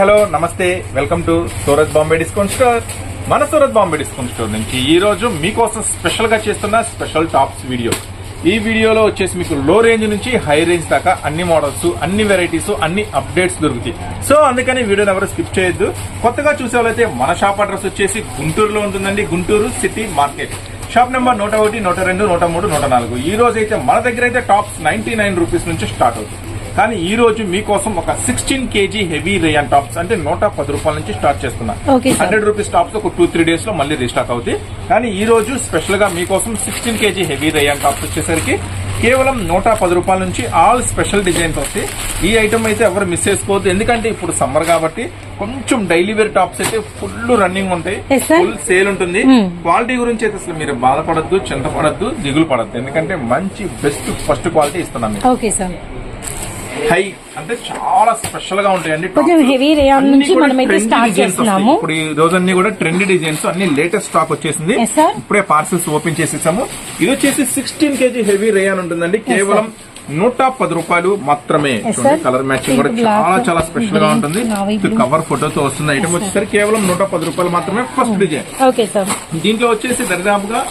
Hello నమస్తే. Welcome to Surat Bombay discount store. మన Surat Bombay discount store నుంచి ఈ రోజు మీకోసం స్పెషల్గా చేస్తున్న స్పెషల్ టాప్స్ వీడియో. ఈ వీడియోలో వచ్చేసి మీకు లో రేంజ్ నుంచి హై రేంజ్ దాకా అన్ని మోడల్స్ అన్ని వెరైటీస్ అన్ని అప్డేట్స్ దొరుకుతాయి. సో అందుకని వీడియోని ఎవరు స్కిప్ చేయొద్దు. కొత్తగా చూసే వాళ్ళైతే మన షాప్ అడ్రస్ వచ్చేసి గుంటూరులో ఉంటుందండి. Guntur city market. Shop number నూట ఒకటి నూట రెండు నూట మూడు నూట నాలుగు. ఈ రోజు అయితే మన దగ్గర అయితే టాప్స్ నైన్టీ నైన్ రూపీస్ నుంచి స్టార్ట్ అవుతుంది. కానీ ఈ రోజు మీకోసం ఒక sixteen KG heavy rayon tops అంటే నూట పది రూపాయల నుంచి స్టార్ట్ చేస్తున్నా. హండ్రెడ్ రూపీస్ టాప్స్ ఒక టూ త్రీ డేస్లో మళ్ళీ రీస్టాక్ అవుతాయి. కానీ ఈ రోజు స్పెషల్గా మీకోసం sixteen KG heavy rayon tops వచ్చేసరికి కేవలం నూట పది రూపాయల నుంచి ఆల్ స్పెషల్ డిజైన్స్ వస్తాయి. ఈ ఐటమ్ అయితే ఎవరు మిస్ చేసుకోవద్దు. ఎందుకంటే ఇప్పుడు సమ్మర్ కాబట్టి కొంచెం డైలీ వేర్ టాప్స్ అయితే ఫుల్ రన్నింగ్ ఉంటాయి. ఫుల్ సేల్ ఉంటుంది. క్వాలిటీ గురించి అయితే అసలు మీరు బాధపడద్దు చింతపడద్దు దిగులు పడద్దు. ఎందుకంటే మంచి బెస్ట్ ఫస్ట్ క్వాలిటీ ఇస్తున్నాం మీకు. Okay sir. హై. అంటే చాలా స్పెషల్గా ఉంటాయండి కొంచెం rayon అన్ని నుంచి trendy start designs చేస్తున్నాము. ఇప్పుడు ఈ రోజు అన్ని కూడా ట్రెండ్ డిజైన్స్ అన్ని లేటెస్ట్ స్టాక్ వచ్చేసింది. ఇప్పుడే పార్సల్స్ ఓపెన్ చేసేసాము. ఇది వచ్చేసి సిక్స్టీన్ కేజీ హెవీ రేయాన్ ఉంటుందండి. కేవలం నూట పది రూపాయలు మాత్రమే. కలర్ మ్యాచింగ్ కూడా చాలా చాలా స్పెషల్గా ఉంటుంది. కవర్ ఫోటోతో వస్తుంది ఐటమ్ వచ్చేసరికి కేవలం నూట పది రూపాయలు మాత్రమే ఫస్ట్ డిజైన్ సార్ దీంట్లో వచ్చేసి దరిదాపుగా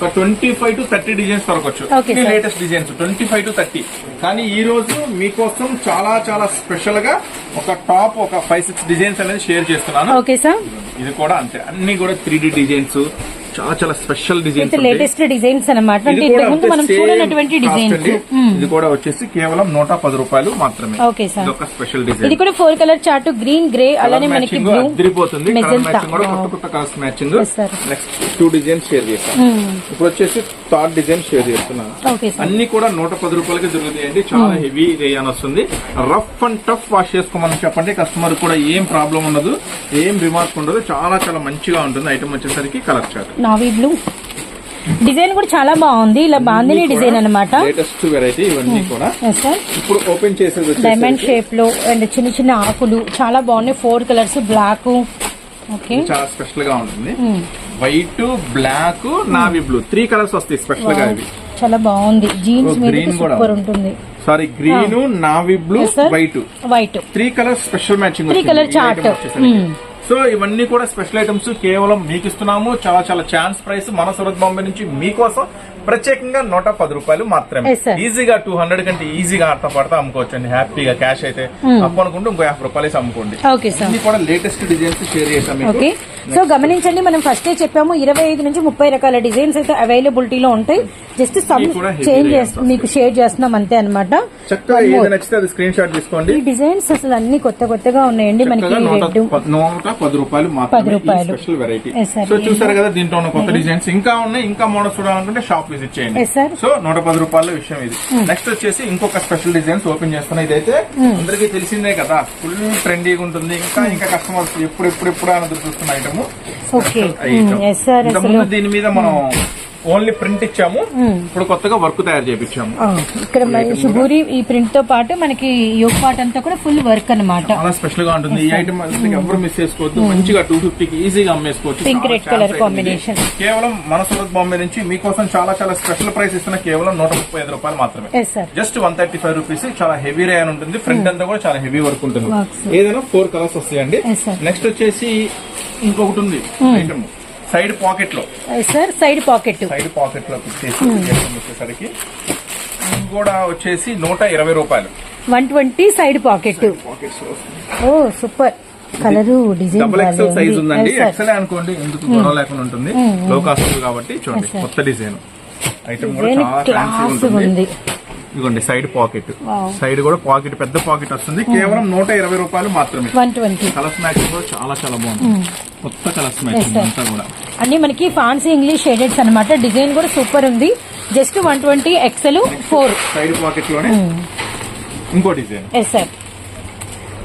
ఒక twenty five to thirty designs sir. Latest designs twenty five to thirty కానీ ఈ రోజు మీకోసం చాలా చాలా స్పెషల్గా ఒక టాప్ ఒక ఫైవ్ సిక్స్ డిజైన్స్ అనేది షేర్ చేస్తున్నాను. ఓకే సార్ ఇది కూడా అంతే. అన్ని కూడా త్రీ డిజైన్స్ చాలా చాలా స్పెషల్ డిజైన్స్ లేటెస్ట్ డిజైన్స్ అనమాట ఇది కూడా. ఇది వచ్చేసి కేవలం నూట పది రూపాయలు మాత్రమే. ఇది ఒక స్పెషల్ ఇది డిజైన్ కూడా four colour chart green grey అలానే మనకి మెజెంటా మ్యాచింగ్ కొత్త colours. Next two designs share చేస్తాను. ఇప్పుడు వచ్చేసి థర్డ్ డిజైన్ షేర్ చేస్తున్నాను. అన్ని కూడా నూట పది రూపాయలకి దొరుకుతాయండి. చాలా హెవీ రేయాన్ వస్తుంది. రఫ్ అండ్ టఫ్ వాష్ చేసుకోమని చెప్పండి. కస్టమర్ కూడా ఏం ప్రాబ్లం ఉండదు ఏం రిమార్క్ ఉండదు. చాలా చాలా మంచిగా ఉంటుంది. ఐటమ్ వచ్చేసరికి colour chart navy blue design కూడా చాలా బాగుంది. ఇలా బాందిని డిజైన్ అనమాట లేటెస్ట్ వెరైటీ ఇవన్నీ కూడా. సార్ ఇప్పుడు ఓపెన్ చేసేది డైమండ్ షేప్లో అండ్ చిన్న చిన్న ఆకులు. చాలా బాగున్నాయి. ఫోర్ కలర్స్ బ్లాక్ ఓకే చాలా స్పెషల్గా ఉంటుంది. White black navy blue three colours వస్తాయి స్పెషల్గా ఇవి. చాలా బాగుంది. జీన్స్ మీద కూడా సూపర్. ఉంటుంది. Sorry green navy blue. White white three colours special matching Three colour chart. So ఇవన్నీ కూడా స్పెషల్ ఐటమ్స్ కేవలం మీకు ఇస్తున్నాము. చాలా చాలా ఛాన్స్ ప్రైస్ మన సూరత్ బాంబే నుంచి మీకోసం. ప్రత్యేకంగా నూట పది రూపాయలు మాత్రమే. ఈజీగా టూ హండ్రెడ్ కంటే ఈజీగా ఆడతా పడతా అమ్ముకోవచ్చు అండి హ్యాపీగా క్యాష్ అయితే అప్పు అనుకుంటే ఇంకో యాభై రూపాయలు అమ్ముకోండి. కూడా లేటెస్ట్ డిజైన్స్ షేర్ చేసాం మీకు. సో గమనించండి మనం ఫస్టే చెప్పాము ఇరవై ఐదు నుంచి ముప్పై రకాల డిజైన్స్ అయితే అవైలబిలిటీలో ఉంటాయి. జస్ట్ సమ్ చేంజ్ మీకు షేర్ చేస్తున్నాం అంతే అనమాట స్క్రీన్ షాట్ తీసుకోండి. ఈ డిజైన్స్ అసలు అన్ని కొత్త కొత్తగా ఉన్నాయండి. మనకి నూట పది రూపాయలు పది రూపాయలు. సో చూసారు కదా దీంట్లో ఉన్న కొత్త డిజైన్స్ ఇంకా ఉన్నాయి ఇంకా మోడల్స్ చూడాలనుకుంటే షాప్ విజిట్ చేయండి. సో నూట పది రూపాయల విషయం ఇది. నెక్స్ట్ వచ్చేసి ఇంకొక స్పెషల్ డిజైన్స్ ఓపెన్ చేస్తున్నా. ఇదైతే అందరికీ తెలిసిందే కదా ఫుల్ ట్రెండీగా ఉంటుంది. ఇంకా ఇంకా కస్టమర్స్ ఎప్పుడు ఎప్పుడు ఎప్పుడు అని చూస్తున్న ఐటమ్ ఓకే. ఎస్ సార్ అసలు ఇంతకుముందు దీని మీద మనం ఓన్లీ ప్రింట్ ఇచ్చాము. ఇప్పుడు కొత్తగా వర్క్ తయారు చేపించాము. ఆ, ఇక్కడ శుభూరి ఈ ప్రింట్తో పాటు మనకి యోగ్ పార్ట్ అంతా కూడా ఫుల్ వర్క్ అన్నమాట. చాలా స్పెషల్గా ఉంటుంది. ఈ ఐటమ్ ఎవరు మిస్ చేసుకోవద్దు. మంచిగా టూ ఫిఫ్టీకి ఈజీగా అమ్మేసుకోవచ్చు. Colour అయితే ఉంది. combination. కేవలం మన సూరత్ బాంబే నుంచి మీకోసం చాలా చాలా స్పెషల్ ప్రైస్ ఇస్తున్న కేవలం నూట ముప్పై ఐదు రూపాయలు మాత్రమే. Just one thirty five rupees చాలా హెవీ రే అని ఉంటుంది ఫ్రంట్ అంతా కూడా చాలా హెవీ వర్క్ ఉంటుంది. ఏదైనా ఫోర్ కలర్స్ వస్తాయండి. నెక్స్ట్ వచ్చేసి ఇంకొకటి ఉంది. ఐటమ్. సైడ్ పాకెట్లో సార్ సైడ్ పాకెట్. సైడ్ పాకెట్లో పెట్టేసి వచ్చేసరికి. కూడా వచ్చేసి నూట ఇరవై రూపాయలు. One twenty side pocket. Oh super. Colour design double XL size ఉందండి. ఎక్సెల్ అనుకోండి ఎందుకు గొడవ లేకుండా ఉంటుంది. లో కాస్ట్ కాబట్టి చూడండి. కొత్త డిజైన్. ఐటమ్ కూడా చాలా ఉంది. ఇదిగోండి సైడ్ పాకెట్. సైడ్ కూడా పాకెట్ పెద్ద పాకెట్ వస్తుంది. కేవలం నూట ఇరవై రూపాయలు మాత్రమే. కలర్స్ మ్యాచింగ్ కూడా చాలా చాలా బాగుంది కొత్త కలర్స్ మ్యాచింగ్. అంతా కూడా. అన్ని మనకి ఫాన్సీ ఇంగ్లీష్ షేడెడ్స్ అన్నమాట. డిజైన్ కూడా సూపర్ ఉంది. Just one twenty XL four side పాకెట్లోనే ఇంకో డిజైన్ ఎస్ సార్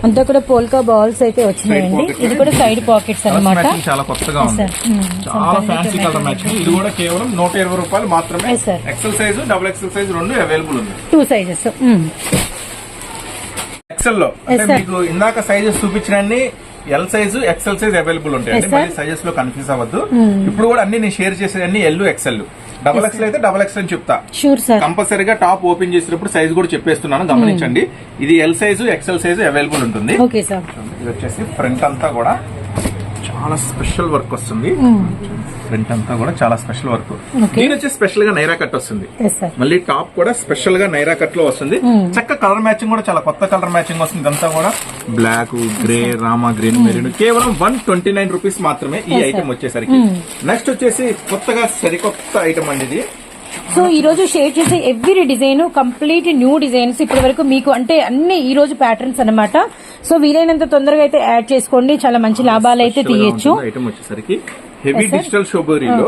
అంతా కూడా పోల్కా బాల్స్ అయితే వచ్చినాయండి. ఇది కూడా సైడ్ పాకెట్స్ మ్యాచింగ్ చాలా కొత్తగా ఉంది. Hmm. చాలా ఫ్యాన్సీ కలర్ మ్యాచింగ్ ఇది కూడా కేవలం నూట ఇరవై రూపాయలు మాత్రమే. XL size double XL size రెండు అవైలబుల్ ఉంది టూ సైజెస్ ఎక్సెల్లో. అంటే. మీకు ఇందాక sizes చూపించినన్ని L size XL size available ఉంటాయండి. Sir. మళ్ళీ సైజెస్లో కన్ఫ్యూజ్ అవ్వద్దు. ఇప్పుడు కూడా అన్ని నేను షేర్ చేసేది అన్ని ఎల్ ఎక్సెల్ డబల్ ఎక్స్ అయితే డబల్ ఎక్స్ అని చెప్తా. షూర్ సార్ కంపల్సరీగా టాప్ ఓపెన్ చేసినప్పుడు సైజ్ కూడా చెప్పేస్తున్నాను గమనించండి. ఇది L size XL size available ఉంటుంది. ఓకే సార్ ఇది వచ్చేసి ఫ్రంట్ అంతా కూడా చాలా స్పెషల్ వర్క్ వస్తుంది. ఫ్రంట్ అంతా కూడా చాలా స్పెషల్ వర్క్. దీని వచ్చి స్పెషల్గా నైరా కట్ వస్తుంది. మళ్ళీ టాప్ కూడా స్పెషల్గా నైరా కట్లో వస్తుంది చక్క కలర్ మ్యాచింగ్ కూడా చాలా కొత్త కలర్ మ్యాచింగ్ వస్తుంది. ఇదంతా కూడా black grey Rama green marine కేవలం వన్ ట్వంటీ నైన్ రూపీస్ మాత్రమే ఈ. ఐటమ్ వచ్చేసరికి. నెక్స్ట్ వచ్చేసి కొత్తగా సరికొత్త ఐటమ్ అండి ఇది. సో ఈ రోజు షేర్ చేసే every design complete new designs ఇప్పటి వరకు మీకు అంటే అన్ని ఈ రోజు ప్యాటర్న్స్ అన్నమాట. సో వీలైనంత తొందరగా అయితే యాడ్ చేసుకోండి. చాలా మంచి లాభాలు అయితే తీయచ్చు. ఐటమ్ వచ్చేసరికి. హెవీ. డిజిటల్ షోబోరీలో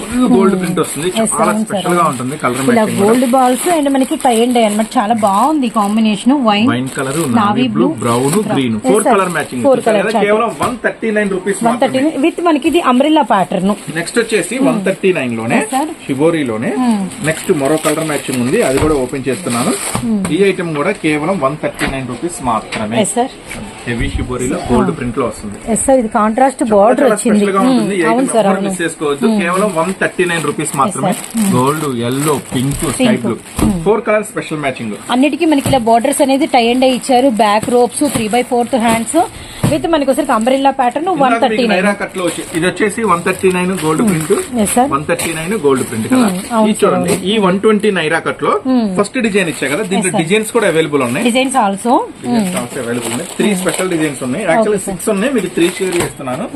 ఫుల్ గోల్డ్ ప్రింట్ వస్తుంది. చాలా. స్పెషల్గా ఉంటుంది కలర్ ఇలా గోల్డ్ బాల్స్ అండ్ మనకి టై అండ్ అనమాట చాలా బాగుంది combination wine wine colour navy blue brown. Green four. Colour matching colour chart. కేవలం one thirty nine rupees one thirty with మనకి ఇది అంబ్రిల్లా ప్యాటర్న్ నెక్స్ట్ వచ్చేసి వన్ థర్టీ నైన్లోనే. షిబోరీలోనే నెక్స్ట్ మరో కలర్ మ్యాచింగ్ ఉంది. అది కూడా ఓపెన్ చేస్తున్నాను. ఈ ఐటమ్ కూడా కేవలం వన్ థర్టీ నైన్ రూపీస్ మాత్రమే సార్ హెవీ షిబోరీలో గోల్డ్ ప్రింట్లో వస్తుంది. ఎస్ సార్ ఇది కాంట్రాస్ట్ బార్డర్ వచ్చింది. ఈ Hmm, అవును item సార్ ఎవ్వరూ అవును. మిస్ చేసుకోవద్దు కేవలం వన్ థర్టీ నైన్ రూపీస్ మాత్రమే. Gold yellow pink sky blue four colour special matching అన్నిటికీ మనకి ఇలా బార్డర్స్ అనేది టై అండ్ ఇచ్చారు. Back ropes three by fourth hands with మనకి umbrella pattern one thirty nine ఇది వచ్చేసి one thirty nine gold print one thirty nine gold print కదా. ఇది చూడండి ఈ వన్ ట్వంటీ నైరా కట్లో ఫస్ట్ డిజైన్ ఇచ్చా కదా దీంట్లో డిజైన్స్ కూడా అవైలబుల్ ఉన్నాయి. డిజైన్స్ ఆల్సో అవైలబుల్ ఉన్నాయి. త్రీ స్పెషల్ డిజైన్స్ ఉన్నాయి. యాక్చువల్లీ సిక్స్ ఉన్నాయి. మీకు త్రీ షేర్ చేస్తున్నాను.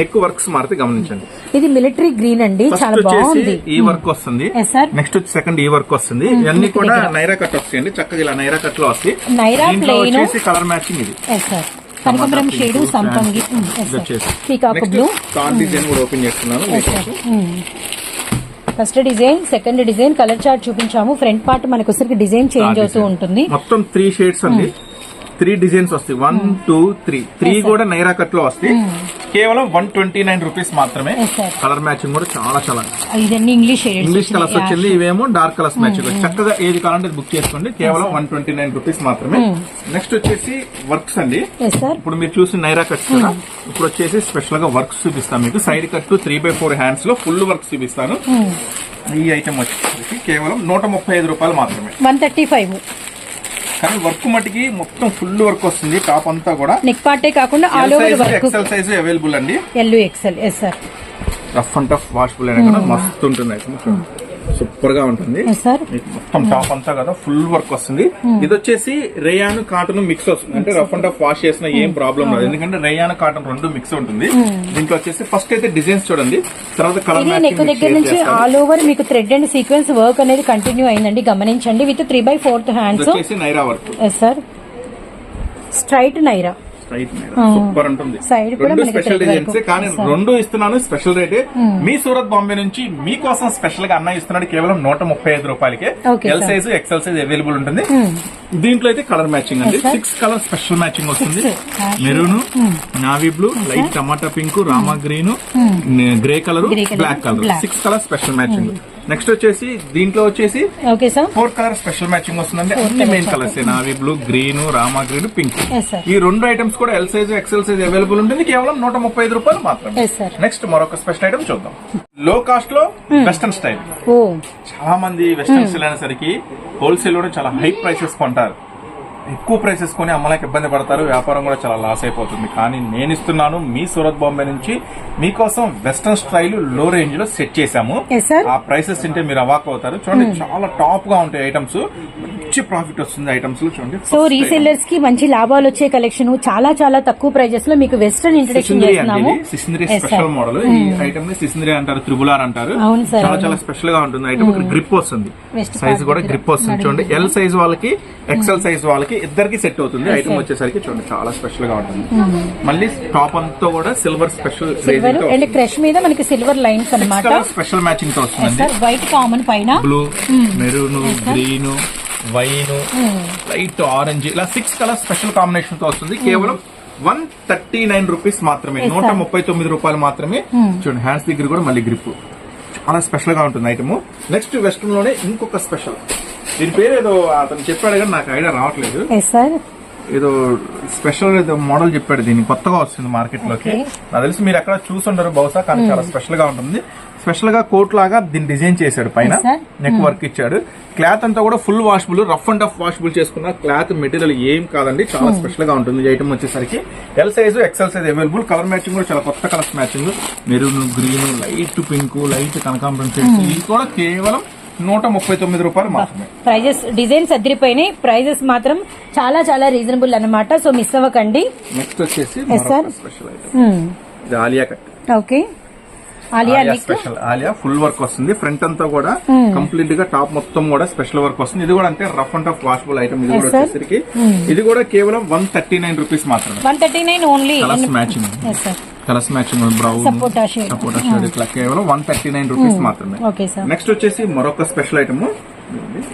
నెక్ వర్క్స్ మారితే గమనించండి. ఇది మిలిటరీ గ్రీన్ అండి చాలా బాగుంది. ఈ వర్క్ వస్తుంది. ఎస్ సార్ నెక్స్ట్ వచ్చి సెకండ్ ఈ వర్క్ వస్తుంది. ఇవన్నీ కూడా నైరా కట్ వస్తాయండి. చక్కగా ఇలా నైరా కట్లో వస్తాయి. నైరా ప్లెయిన్ వచ్చేసి కలర్ మ్యాచింగ్ ఇది. కనకంబరం షేడ్ సంపంగి పీకాక్ బ్లూ డిజైన్ కూడా ఓపెన్ చేస్తున్నాను. First design second design colour chart చూపించాము. ఫ్రంట్ పార్ట్ మనకు వచ్చరికి డిజైన్ చేంజ్ అవుతూ ఉంటుంది. మొత్తం త్రీ షేడ్స్ అండి. త్రీ డిజైన్స్ వస్తాయి. వన్ టూ త్రీ త్రీ కూడా నైరా కట్లో వస్తాయి. కేవలం వన్ ట్వంటీ నైన్ రూపీస్ మాత్రమే. కలర్ మ్యాచింగ్ కూడా చాలా చాలా ఇదన్నీ ఇంగ్లీష్ కలర్స్ వచ్చింది ఇవేమో డార్క్ కలర్స్ మ్యాచింగ్ చక్కగా ఏది కావాలంటే బుక్ చేసుకోండి. కేవలం వన్ ట్వంటీ నైన్ రూపీస్ మాత్రమే. నెక్స్ట్ వచ్చేసి వర్క్స్ అండి. ఇప్పుడు మీరు చూసిన నైరా కట్స్ కదా ఇప్పుడు వచ్చేసి స్పెషల్గా వర్క్స్ చూపిస్తాను మీకు. Side cut three by four హ్యాండ్స్లో full works చూపిస్తాను. ఈ ఐటమ్ వచ్చేసి కేవలం నూట ముప్పై ఐదు రూపాయలు మాత్రమే. One thirty five. కానీ వర్క్ మటుకి మొత్తం ఫుల్ వర్క్ వస్తుంది టాప్ అంతా కూడా. నెక్ పార్టే కాకుండా all over work XL size available అండి. L XL yes sir rough and tough washable అయినా కూడా మస్తు ఉంటుంది సూపర్గా ఉంటుంది మొత్తం టాప్ అంతా కదా ఫుల్ వర్క్ వస్తుంది. ఇది వచ్చేసి రేయాన్ కాటన్ మిక్స్ వస్తుంది. అంటే రఫ్ అండ్ టఫ్ వాష్ చేసిన ఏం ప్రాబ్లం రాదు. ఎందుకంటే రేయాన్ కాటన్ రెండు మిక్స్ ఉంటుంది. దీంట్లో వచ్చేసి ఫస్ట్ అయితే డిజైన్స్ చూడండి. తర్వాత కలర్ నెక్ దగ్గర నుంచి ఆల్ ఓవర్ మీకు థ్రెడ్ అండ్ సీక్వెన్స్ వర్క్ అనేది కంటిన్యూ అయిందండి. గమనించండి. With three by fourth hands Naira work sir straight Naira. Straight super ఉంటుంది. రెండు స్పెషల్ డిజైన్స్. కానీ రెండు ఇస్తున్నాను స్పెషల్ రేటే మీ సూరత్ బాంబే నుంచి మీకోసం స్పెషల్గా అన్న ఇస్తున్నాడు కేవలం నూట ముప్పై ఐదు రూపాయలకే. L. Size XL size available ఉంటుంది. దీంట్లో అయితే కలర్ మ్యాచింగ్ అండి. సిక్స్ కలర్ స్పెషల్ మ్యాచింగ్ వస్తుంది. మెరూన్ నావీ బ్లూ లైట్ టమాటా pink rama green grey colour black colour. Six colour special matching next వచ్చేసి దీంట్లో వచ్చేసి okay sir four colour special matching వస్తుందండి. అన్ని main colours navy blue green rama green pink ఈ రెండు items కూడా L size XL size available ఉంటుంది. కేవలం నూట ముప్పై ఐదు రూపాయలు మాత్రమే. నెక్స్ట్ మరొక స్పెషల్ ఐటమ్ చూద్దాం. లో కాస్ట్లో వెస్టర్న్ స్టైల్ చాలా మంది వెస్టర్న్ స్టైల్ అనేసరికి హోల్సేల్లో చాలా హై ప్రైసెస్ కొంటారు. ఎక్కువ ప్రైసెస్ కొని అమ్మలేక ఇబ్బంది పడతారు. వ్యాపారం కూడా చాలా లాస్ అయిపోతుంది. కానీ నేను ఇస్తున్నాను మీ సూరత్ బాంబే నుంచి మీకోసం వెస్టర్న్ స్టైల్లో రేంజ్లో సెట్ చేశాము. ఆ ప్రైసెస్ తింటే మీరు అవాక్ అవుతారు. చూడండి చాలా టాప్గా ఉంటాయి ఐటమ్స్ మంచి ప్రాఫిట్ వస్తుంది ఐటమ్స్లో చూడండి. సో రీసెల్లర్స్కి మంచి లాభాలు వచ్చే కలెక్షన్ చాలా చాలా తక్కువ ప్రైజెస్లో మీకు వెస్టర్న్ ఇంట్రడక్షన్ చేస్తున్నాము. సిసింద్రి స్పెషల్. మోడల్ ఈ ఐటమ్ని సిసింద్రి అంటారు త్రిబుల్ ఆర్ అంటారు. చాలా. చాలా స్పెషల్గా ఉంటుంది. ఐటమ్ ఇక్కడ గ్రిప్ వస్తుంది. సైజ్ కూడా. గ్రిప్ వస్తుంది. చూడండి ఎల్ సైజ్ వాళ్ళకి ఎక్సెల్ సైజ్ వాళ్ళకి ఇద్దరికి సెట్ అవుతుంది. ఐటమ్ వచ్చేసరికి చూడండి చాలా స్పెషల్గా ఉంటుంది. మళ్ళీ టాప్ అంతా కూడా సిల్వర్ స్పెషల్ అండ్ క్రష్ మీద మనకి సిల్వర్ లైన్స్ అన్నమాట. స్పెషల్ మ్యాచింగ్తో వస్తుందండి. సార్ వైట్ కామన్ పైన. Blue maroon green wine light orange ఇలా సిక్స్ కలర్ స్పెషల్ కాంబినేషన్తో వస్తుంది కేవలం వన్ థర్టీ నైన్ రూపీస్ మాత్రమే నూట. ముప్పై తొమ్మిది రూపాయలు మాత్రమే. చూడండి హ్యాండ్స్ దగ్గర కూడా మళ్ళీ గ్రిప్ చాలా స్పెషల్గా ఉంటుంది ఐటమ్ నెక్స్ట్ వెస్ట్రన్లోనే ఇంకొక స్పెషల్ దీని పేరు ఏదో అతను చెప్పాడు కానీ నాకు ఐడియా రావట్లేదు. సార్? ఏదో స్పెషల్ ఏదో మోడల్ చెప్పాడు దీన్ని కొత్తగా వస్తుంది మార్కెట్లోకి. నాకు తెలిసి మీరు ఎక్కడ చూసుంటారు బహుశా కానీ చాలా స్పెషల్గా ఉంటుంది. స్పెషల్గా కోట్ లాగా దీన్ని డిజైన్ చేశాడు పైన. నెక్ వర్క్ ఇచ్చాడు. క్లాత్ అంతా కూడా full washable rough and tough washable చేసుకున్న క్లాత్ మెటీరియల్ ఏం కాదండి చాలా స్పెషల్గా ఉంటుంది ఈ ఐటమ్ వచ్చేసరికి. L size XL size available colour matching కూడా చాలా కొత్త colours matching maroon green light pink light కనకాంబరం ఇవి కూడా కేవలం నూట ముప్పై తొమ్మిది రూపాయలు మాత్రమే. ప్రైజెస్ డిజైన్స్ అదిరిపోయినాయి ప్రైజెస్ మాత్రం చాలా చాలా రీజనబుల్ అన్నమాట. సో మిస్ అవ్వకండి. నెక్స్ట్ వచ్చేసి Yes, sir. స్పెషల్ ఐటమ్ ఇది Alia cut. Okay Alia special. Alia full work వస్తుంది. ఫ్రంట్ అంతా కూడా కంప్లీట్గా టాప్ మొత్తం కూడా స్పెషల్ వర్క్ వస్తుంది. ఇది కూడా అంటే rough and tough washable item ఇది కూడా. వచ్చేసరికి. ఇది కూడా కేవలం వన్ థర్టీ నైన్ రూపీస్ మాత్రమే one thirty nine only colours matching colours matching brown Sapota shade. సపోటా షేడ్ ఇట్లా కేవలం వన్ థర్టీ నైన్ రూపీస్ మాత్రమే. నెక్స్ట్ వచ్చేసి మరొక స్పెషల్ ఐటమ్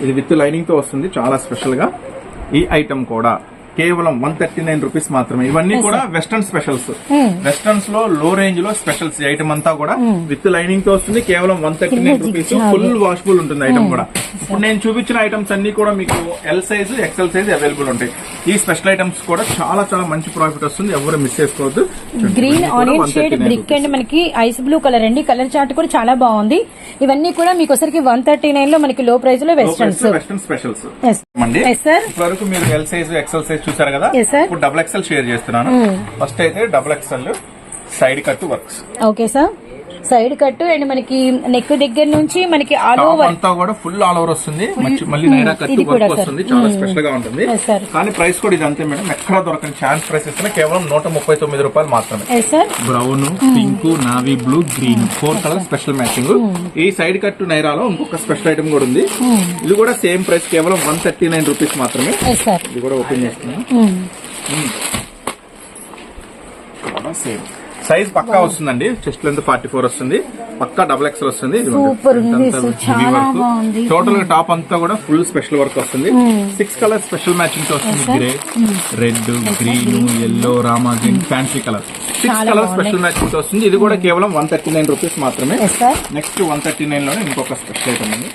ఇది విత్ లైనింగ్తో వస్తుంది చాలా స్పెషల్గా. ఈ ఐటమ్ కూడా. కేవలం వన్ థర్టీ నైన్ రూపీస్ మాత్రమే. ఇవన్నీ కూడా వెస్టర్న్ స్పెషల్స్ వెస్టర్న్స్లో లో రేంజ్లో స్పెషల్స్ ఐటమ్ అంతా కూడా విత్ లైనింగ్తో వస్తుంది. కేవలం one thirty nine rupees full washable ఉంటుంది ఐటమ్ కూడా. ఇప్పుడు నేను చూపించిన ఐటమ్స్ అన్ని కూడా మీకు L size XL size available ఉంటాయి. ఈ స్పెషల్ ఐటమ్స్ కూడా చాలా చాలా మంచి ప్రాఫిట్ వస్తుంది. ఎవరు మిస్ చేసుకోవద్దు. Green onion shade 139 brick and మనకి. ఐస్ బ్లూ కలర్ అండి. కలర్ చార్ట్ కూడా చాలా బాగుంది. ఇవన్నీ కూడా మీకు ఒకసారికి వన్ థర్టీ నైన్లో మనకి లో ప్రైస్లో వెస్టర్న్స్ వెస్టర్న్ స్పెషల్స్ వరకు మీరు ఎల్ సైజ్ ఎక్సెల్ సైజ్ చూసారు కదా. ఇప్పుడు డబుల్ ఎక్సెల్ షేర్ చేస్తున్నాను. ఫస్ట్ అయితే double XL side cut works okay sir side cut and మనకి నెక్ దగ్గర నుంచి మనకి ఆల్ ఓవర్ అంతా కూడా ఫుల్ ఆల్ ఓవర్ వస్తుంది. మళ్ళీ నైరా కట్ వర్క్ sir. వస్తుంది. చాలా స్పెషల్గా ఉంటుంది. కానీ ప్రైస్ కూడా ఇది అంతే మేడం. ఎక్కడ దొరకని ఛాన్స్ ప్రైస్ ఇస్తున్నా. కేవలం నూట ముప్పై తొమ్మిది రూపాయలు మాత్రమే. Brown pink navy blue green four colour special matching ఈ సైడ్ కట్ నైరాలో ఇంకొక స్పెషల్ ఐటమ్ కూడా ఉంది. ఇది కూడా సేమ్ ప్రైస్ కేవలం వన్ థర్టీ నైన్ రూపీస్ మాత్రమే ఇది కూడా ఓపెన్ చేస్తున్నాను. సేమ్ సైజ్ పక్కా వస్తుందండి. చెస్ట్ లెంత్ ఫార్టీ ఫోర్ వస్తుంది. పక్కా డబుల్ ఎక్స్ఎల్ వస్తుంది. టోటల్ టాప్ అంతా కూడా ఫుల్ స్పెషల్ వర్క్ వస్తుంది. సిక్స్ కలర్ స్పెషల్ మ్యాచింగ్తో వస్తుంది. Grey red green yellow rama green fancy colour six colour. Special మ్యాచింగ్తో వస్తుంది. ఇది కూడా కేవలం వన్ థర్టీ నైన్ రూపీస్ మాత్రమే నెక్స్ట్ వన్ థర్టీ నైన్లోనే ఇంకొక స్పెషల్ ఐటమ్ ఉంది.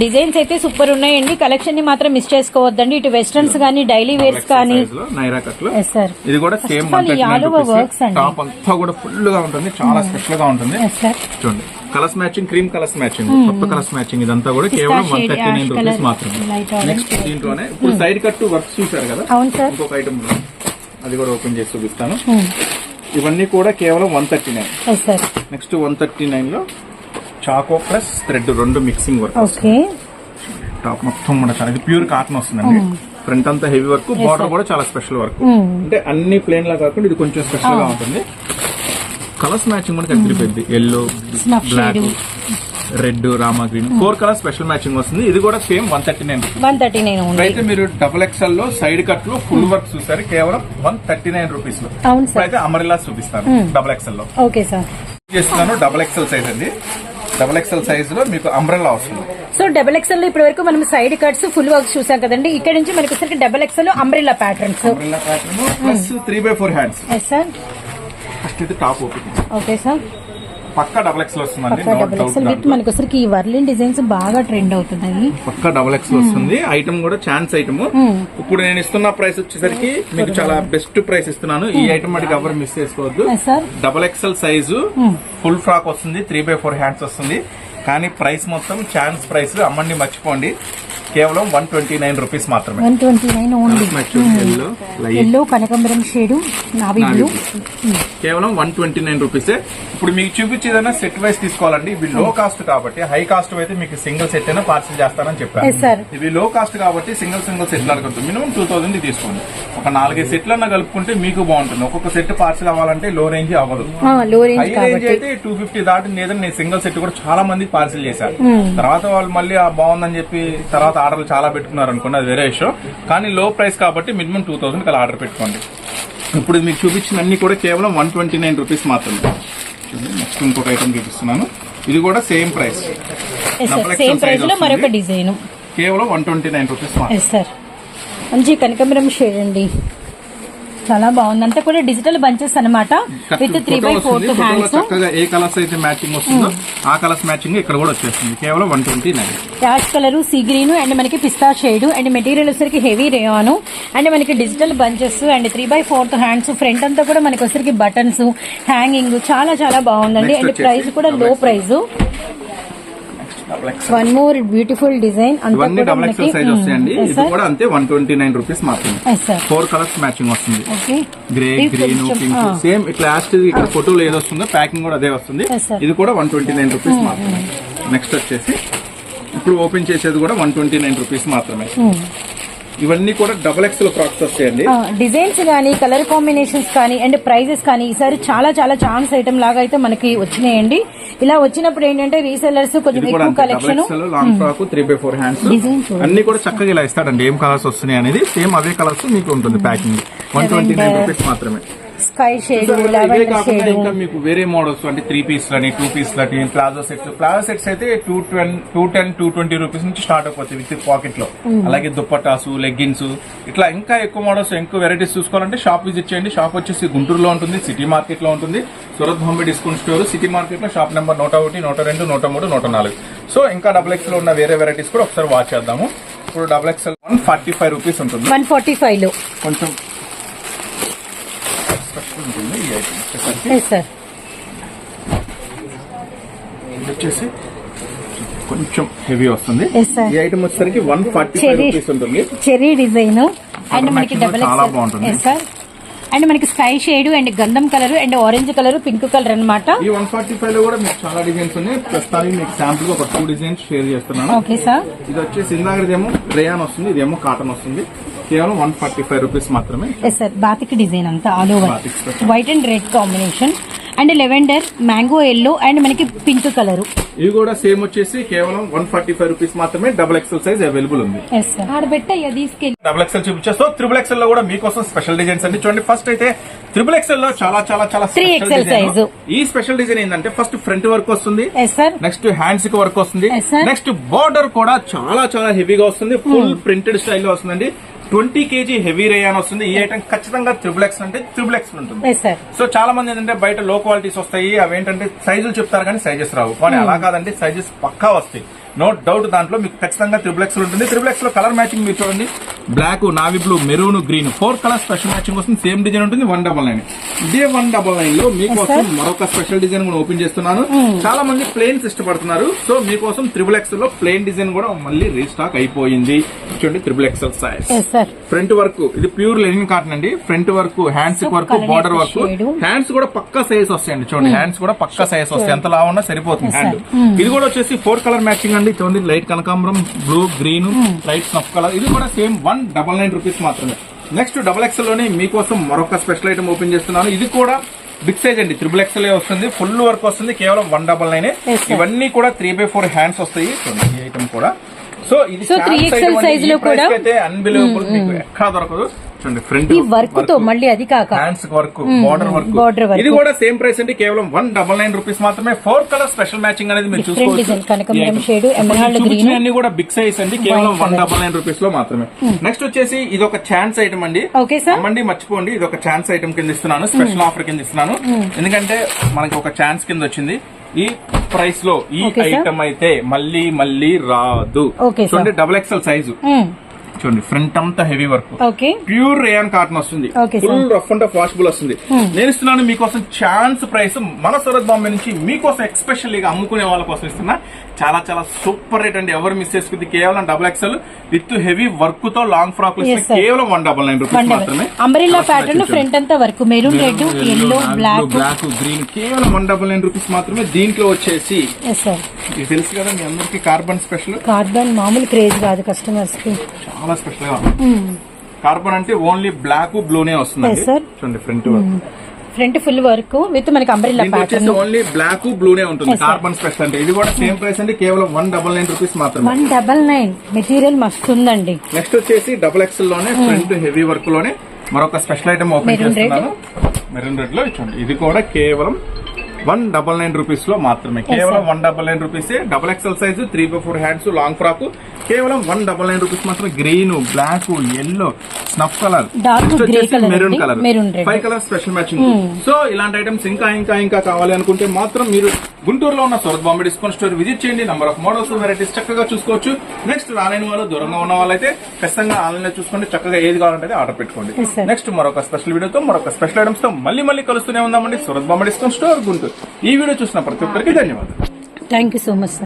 డిజైన్స్ అయితే సూపర్ ఉన్నాయండి. కలెక్షన్ని మాత్రం మిస్ చేసుకోవద్దండి. ఇటు వెస్టర్న్స్ కానీ డైలీ వేర్స్ కానీ ఇది కూడా సేమ్. టాప్ అంతా కూడా ఫుల్గా ఉంటుంది. చాలా స్పెషల్గా ఉంటుంది. చూడండి. Colours matching cream colours matching కొత్త కలర్స్ మ్యాచింగ్ ఇదంతా కూడా కేవలం వన్ థర్టీ నైన్ రూపీస్ మాత్రమే. నెక్స్ట్ దీంట్లోనే ఇప్పుడు సైడ్ కట్ వర్క్ చూసారు కదా? ఇంకొక ఐటమ్ అది కూడా ఓపెన్ చేసి చూపిస్తాను. ఇవన్నీ కూడా కేవలం one thirty nine next one thirty నైన్లో చాకో ప్లస్ థ్రెడ్ రెండు మిక్సింగ్ వర్క్ ఓకే. టాప్ మొత్తం కూడా చాలా ప్యూర్ కాటన్ వస్తుందండి. ఫ్రంట్ అంతా హెవీ వర్క్ బార్డర్ కూడా చాలా స్పెషల్ వర్క్. అంటే అన్ని ప్లేన్ లా కాకుండా ఇది కొంచెం స్పెషల్గా ఉంటుంది. కలర్స్ మ్యాచింగ్ మనకి అదిరిపోయింది yellow black. Red rama green four colour special matching వస్తుంది. ఇది కూడా same one thirty nine one thirty nine అయితే మీరు డబుల్ ఎక్స్ఎల్లో సైడ్ కట్లో ఫుల్ వర్క్ చూసారు. కేవలం వన్ థర్టీ నైన్ రూపీస్లో అయితే అమరిలా చూపిస్తాను డబుల్ ఎక్స్ఎల్లో. ఓకే సార్ చేస్తున్నాను డబుల్ ఎక్స్ఎల్ సైజ్ అండి. డబుల్ ఎక్స్ఎల్ సైజ్లో మీకు అంబ్రెల్లా వస్తుంది సో డబల్ ఎక్స్ఎల్లో ఇప్పటి వరకు మనం సైడ్ కట్స్ ఫుల్ వర్క్ చూసాం కదండి. ఇక్కడ నుంచి మనకి వచ్చరికి double XL umbrella patterns umbrella pattern plus three by four hands sir first అయితే టాప్ ఓపెన్ ఓకే సార్ పక్కా డబుల్ వస్తుందండి విత్. మనకి వచ్చరికి ఈ వర్లిన్ డిజైన్స్ బాగా ట్రెండ్ అవుతున్నాయి. పక్కా డబుల్ ఎక్స్ఎల్ వస్తుంది. ఐటమ్ కూడా ఛాన్స్ ఐటమ్ ఇప్పుడు నేను ఇస్తున్న ప్రైస్ వచ్చేసరికి మీకు చాలా బెస్ట్ ప్రైస్ ఇస్తున్నాను. ఈ ఐటమ్ మటుకు ఎవరు మిస్ చేసుకోవద్దు. Double XL size full frock వస్తుంది త్రీ బై ఫోర్ హ్యాండ్స్ వస్తుంది. కానీ ప్రైస్ మొత్తం ఛాన్స్ ప్రైస్ అమ్మండి మర్చిపోండి. కేవలం వన్ ట్వంటీ నైన్ రూపీస్ మాత్రమే. One twenty nine only. Yellow కనకంబరం shade navy blue కేవలం వన్ ట్వంటీ నైన్ రూపీసే. ఇప్పుడు మీకు చూపించేదైనా సెట్ వైస్ తీసుకోవాలండి. ఇవి లో కాస్ట్ కాబట్టి హై కాస్ట్ అయితే మీకు సింగిల్ సెట్ అయినా పార్సిల్ చెప్పాను sir. ఇవి లో కాస్ట్ కాబట్టి సింగిల్ సింగిల్ సెట్లు అడగద్దు. మినిమం టూ థౌసండ్ తీసుకోండి. ఒక నాలుగైదు సెట్లు అన్న కలుపుకుంటే మీకు బాగుంటుంది. ఒక్కొక్క సెట్ పార్సిల్ అవ్వాలంటే లో రేంజ్ అవ్వదు. లో హై రేంజ్ అయితే టూ ఫిఫ్టీ ఏదైనా నేను సింగిల్ సెట్ కూడా చాలా మంది పార్సిల్ చేశారు. తర్వాత వాళ్ళు మళ్ళీ బాగుందని చెప్పి తర్వాత ఆర్డర్లు చాలా పెట్టుకున్నారు అనుకోండి అది వేరే విషయం కానీ లో ప్రైస్ కాబట్టి మినిమం టూ థౌసండ్ అలా ఆర్డర్ పెట్టుకోండి. ఇప్పుడు మీకు చూపించిన అన్ని కూడా కేవలం వన్ ట్వంటీ నైన్ రూపీస్ మాత్రమే. నెక్స్ట్ ఇంకొక ఐటమ్ చూపిస్తున్నాను. ఇది కూడా సేమ్ ప్రైస్ సేమ్ ప్రైస్లో. మరొక డిజైన్ కేవలం one twenty nine rupees sir మంచి కనకంబరం షేడ్ అండి. చాలా బాగుంది. అంతా కూడా డిజిటల్ బంచెస్ అన్నమాట. With three by fourth. ఫోటోలో హ్యాండ్స్ చక్కగా ఏ కలర్స్ అయితే మ్యాచింగ్ వస్తుందో ఆ కలర్స్ మ్యాచింగ్ ఇక్కడ కూడా వచ్చేస్తుంది. కేవలం one twenty nine ash colour sea green and మనకి పిస్తా షేడ్ అండ్ మెటీరియల్ వచ్చరికి హెవీ రేయాను అండ్ మనకి digital bunches and three by fourth hands front అంతా కూడా మనకి వచ్చరికి బటన్స్ హ్యాంగింగ్ చాలా చాలా బాగుందండి. అండ్ ప్రైస్ కూడా low price one more beautiful design ఇవన్నీ డబుల్ ఎక్స్ఎల్ సైజ్ వస్తాయండి. ఇది కూడా అంతే వన్ ట్వంటీ నైన్ రూపీస్ మాత్రమే ఫోర్ కలర్స్ మ్యాచింగ్ వస్తుంది. Grey green pink. సేమ్ ఇట్లా లాస్ట్ ఇక్కడ ఫోటోలో ఏది వస్తుందో ప్యాకింగ్ కూడా అదే వస్తుంది. ఇది కూడా వన్ ట్వంటీ నైన్ రూపీస్ మాత్రమే. నెక్స్ట్ వచ్చేసి ఇప్పుడు ఓపెన్ చేసేది కూడా వన్ ట్వంటీ నైన్ రూపీస్ మాత్రమే ఇవన్నీ కూడా డబుల్ ఎక్స్ఎల్ ఫ్రాక్స్ వస్తాయండి. డిజైన్స్ కానీ కలర్ కాంబినేషన్స్ కానీ అండ్ ప్రైజెస్ కానీ ఈసారి చాలా చాలా ఛాన్స్ ఐటమ్ లాగా అయితే మనకి వచ్చినాయండి. ఇలా వచ్చినప్పుడు ఏంటంటే రీసెల్లర్స్ కొంచెం ఎక్కువ collection long frock three by four hands. అన్ని కూడా చక్కగా ఇలా ఇస్తాడండి. ఏం కలర్స్ వస్తున్నాయి అనేది సేమ్ అవే కలర్స్ మీకు ఉంటుంది packing one twenty nine. Rupees మాత్రమే. స్కై షేడ్ ఇంకా మీకు వేరే మోడల్స్ అంటే త్రీ పీస్ లని టూ పీస్ లని ప్లాజో సెట్స్. ప్లాజో సెట్స్ అయితే two ten two ten two twenty rupees నుంచి స్టార్ట్ అయిపోతాయి విత్ పాకెట్లో అలాగే దుప్పటాసు లెగ్గిన్స్ ఇట్లా ఇంకా ఎక్కువ మోడల్స్ ఎక్కువ వెరైటీస్ చూసుకోవాలంటే షాప్ విజిట్ చేయండి. షాప్ వచ్చేసి గుంటూరులో ఉంటుంది సిటీ మార్కెట్లో ఉంటుంది. Surat Bombay discount store city మార్కెట్లో షాప్ నెంబర్ నూట ఒకటి నూట రెండు నూట మూడు నూట నాలుగు. సో ఇంకా డబుల్ ఎక్స్లో ఉన్న వేరే వెరైటీస్ కూడా ఒకసారి వాచ్ చేద్దాము. ఇప్పుడు double XL one forty five rupees ఉంటుంది. వన్ ఫార్టీ ఫైవ్లో. కొంచెం స్పెషల్ ఉంటుంది ఈ ఐటమ్ వచ్చేసరికి ఎస్ సార్ వచ్చేసి కొంచెం హెవీ వస్తుంది. ఈ ఐటమ్ వచ్చేసరికి one forty five cherry rupees ఉంటుంది చెరీ డిజైన్ అండ్ మనకి డబల్ చాలా బాగుంటుంది. సార్ అండ్ మనకి స్కై షేడ్ అండ్ గంధం colour and orange colour pink colour అన్నమాట. ఈ వన్ ఫార్టీ ఫైవ్లో కూడా మీకు చాలా డిజైన్స్ ఉన్నాయి. ప్రస్తుతానికి మీకు శాంపుల్ ఒక టూ డిజైన్స్ షేర్ చేస్తున్నాను. ఓకే సార్ ఇది వచ్చేసి ఇందాకదేమో రేయాన్ వస్తుంది ఇదేమో కాటన్ వస్తుంది. కేవలం వన్ ఫార్టీ ఫైవ్ రూపీస్ మాత్రమే. ఎస్ సార్ బాతిక్ డిజైన్ అంతా all over. White and red combination and lavender mango yellow and మనకి పింక్ కలర్ ఇవి కూడా సేమ్ వచ్చేసి కేవలం వన్ ఫార్టీ ఫైవ్ రూపీస్ మాత్రమే డబుల్ ఎక్స్ఎల్ సైజ్ అవైలబుల్ ఉంది. డబుల్ ఎక్స్ఎల్ చూపించేస్తా త్రిబుల్ ఎక్స్ఎల్లో కూడా మీకోసం స్పెషల్ డిజైన్స్ అండి చూడండి. ఫస్ట్ అయితే త్రిబుల్ ఎక్స్ఎల్లో చాలా చాలా చాలా design. size. ఈ స్పెషల్ డిజైన్ ఏంటంటే ఫస్ట్ ఫ్రంట్ వర్క్ వస్తుంది. నెక్స్ట్ హ్యాండ్స్కి వర్క్ వస్తుంది. Yes, sir. నెక్స్ట్ బార్డర్ కూడా చాలా చాలా హెవీగా వస్తుంది. ఫుల్ ప్రింటెడ్ స్టైల్లో వస్తుందండి. ట్వంటీ కేజీ హెవీ రేయాన్ వస్తుంది. ఈ ఐటమ్ ఖచ్చితంగా త్రిబుల్ ఎక్స్ అంటే త్రిబుల్ ఎక్స్ ఉంటుంది. సో చాలా మంది ఏంటంటే బయట లో క్వాలిటీస్ వస్తాయి. అవి ఏంటంటే సైజులు చెప్తారు కానీ సైజెస్ రావు. కానీ అలా కాదండి. సైజెస్ పక్కా వస్తాయి. నో డౌట్ దాంట్లో మీకు ఖచ్చితంగా త్రిబుల్ ఎక్స్ ఉంటుంది. త్రిబుల్ ఎక్స్లో కలర్ మ్యాచింగ్ మీరు చూడండి. Black navy blue maroon green four colour special matching వస్తుంది సేమ్ డిజైన్ ఉంటుంది. వన్ డబల్ నైన్ ఇదే వన్ డబల్ నైన్లో మీకోసం మరొక స్పెషల్ డిజైన్ కూడా ఓపెన్ చేస్తున్నాను. చాలా మంది ప్లేన్స్ ఇష్టపడుతున్నారు. సో మీకోసం త్రిబుల్ ఎక్స్లో ప్లేన్ డిజైన్ కూడా మళ్ళీ రీస్టాక్ అయిపోయింది. చూడండి triple XL size front work ఇది ప్యూర్ లెనిన్ కాటన్ అండి. Front work hands work border work. Hands కూడా పక్కా సైజ్ వస్తాయండి. చూడండి హ్యాండ్స్ కూడా పక్కా సైజ్ వస్తాయి. ఎంత లా ఉన్నా సరిపోతుంది హ్యాండ్ ఇది కూడా వచ్చేసి ఫోర్ కలర్ మ్యాచింగ్ అండి. చూడండి లైట్ కనకాంబరం blue green light snuff colour ఇది కూడా same one double nine rupees మాత్రమే. నెక్స్ట్ డబల్ ఎక్స్ఎల్లోనే మీకోసం మరొక స్పెషల్ ఐటమ్ ఓపెన్ చేస్తున్నాను. ఇది కూడా బిగ్ సైజ్ అండి. త్రిబుల్ ఎక్స్ఎల్ వస్తుంది. ఫుల్ వర్క్ వస్తుంది. కేవలం వన్ డబల్ నైన్. ఇవన్నీ కూడా త్రీ బై ఫోర్ హ్యాండ్స్ వస్తాయి. ఈ ఐటమ్ కూడా. సో ఇది So, 3XL size లో కూడా- అయితే అన్బిలీవబుల్ మీకు ఎక్కడ దొరకదు. ఈ వర్క్తో మళ్ళీ అది కాక. Hands work border work border work. ఇది కూడా సేమ్ ప్రైస్ అండి కేవలం వన్ డబల్ నైన్ రూపీస్ మాత్రమే. ఫోర్ కలర్ స్పెషల్ మ్యాచింగ్ అనేది మీరు చూసుకోవచ్చు. చూపించినవన్నీ కూడా బిగ్ సైజ్ అండి కేవలం వన్. డబల్ నైన్ రూపీస్లో మాత్రమే. నెక్స్ట్ వచ్చేసి ఇది ఒక ఛాన్స్ ఐటమ్ అండి. Okay, sir. అమ్మండి మర్చిపోండి ఇది ఒక ఛాన్స్ ఐటమ్ కింద ఇస్తున్నాను స్పెషల్ ఆఫర్ కింద ఇస్తున్నాను. ఎందుకంటే మనకి ఒక ఛాన్స్ కింద వచ్చింది. ఈ ప్రైస్లో ఈ. ఐటమ్ అయితే మళ్ళీ మళ్ళీ రాదు. చూడండి డబుల్ ఎక్స్ఎల్ సైజు చూడండి ఫ్రంట్ అంతా heavy work. Pure rayon cotton వస్తుంది. ఫుల్. రఫ్ అండ్ వాషబుల్ వస్తుంది. నేను ఇస్తున్నాను మీకోసం ఛాన్స్ ప్రైస్ మన సూరత్ బాంబే నుంచి మీకోసం ఎక్స్పెషల్గా అమ్ముకునే వాళ్ళ కోసం ఇస్తున్నా. చాలా చాలా సూపర్ రేట్ అండి. ఎవరు మిస్ చేసుకుంది కేవలం డబుల్ ఎక్స్ఎల్ విత్ హెవీ వర్క్తో లాంగ్ ఫ్రాక్. కేవలం వన్ డబల్ నైన్ రూపీస్ మాత్రమే. అంబ్రెల్లా ప్యాటర్న్ ఫ్రంట్ అంతా work maroon red yellow black black green కేవలం వన్ డబల్ నైన్ రూపీస్ మాత్రమే దీంట్లో వచ్చేసి తెలుసు కదా మీ అందరికి కార్బన్ స్పెషల్ కార్బన్ మామూలు క్రేజ్ కాదు కస్టమర్స్కి. చాలా స్పెషల్గా కార్బన్ అంటే ఓన్లీ బ్లాక్ బ్లూనే sir. చూడండి front work front full work with మనకి అంబ్రెల్లా ప్యాటర్న్ ఓన్లీ బ్లాక్ బ్లూనే ఉంటుంది. Yes, sir. కార్బన్ స్పెషల్ అంటే. ఇది కూడా సేమ్ ప్రైస్ అండి. కేవలం వన్ డబల్ నైన్ రూపీస్ మాత్రమే. వన్ డబల్ నైన్ మెటీరియల్ మస్తు ఉందండి. నెక్స్ట్ వచ్చేసి డబుల్ ఎక్స్ఎల్లోనే ఫ్రంట్ హెవీ వర్క్లోనే మరొక స్పెషల్ ఐటమ్ ఓపెన్. చేస్తున్నాను. మెరూన్ రెడ్లో చూడండి ఇది కూడా కేవలం వన్ డబల్ నైన్ రూపీస్లో మాత్రమే. కేవలం one double nine rupees double XL size three by four hands long frock కేవలం వన్ డబల్ నైన్ రూపీస్ మాత్రం green black yellow snuff colour. Maroon colour. Five colour special matching so ఇలాంటి items ఇంకా ఇంకా ఇంకా కావాలి అనుకుంటే మాత్రం మీరు గుంటూరులో ఉన్న south Bombay discount store visit చేయండి. నంబర్ ఆఫ్ మోడల్స్ వెరైటీస్ చక్కగా చూసుకోవచ్చు. నెక్స్ట్ రాలేని వాళ్ళు దూరంగా ఉన్న వాళ్ళైతే ఖచ్చితంగా ఆన్లైన్లో చూసుకోండి. చక్కగా ఏది కావాలంటే ఆర్డర్ పెట్టుకోండి. నెక్స్ట్ మరొక స్పెషల్ వీడియోతో మరొక స్పెషల్ ఐటమ్స్తో మళ్ళీ మళ్ళీ కలుస్తూనే ఉందామండి. Surat Bombay discount store Guntur. ఈ వీడియో చూసిన ప్రతి ఒక్కరికి ధన్యవాదాలు. Thank you so much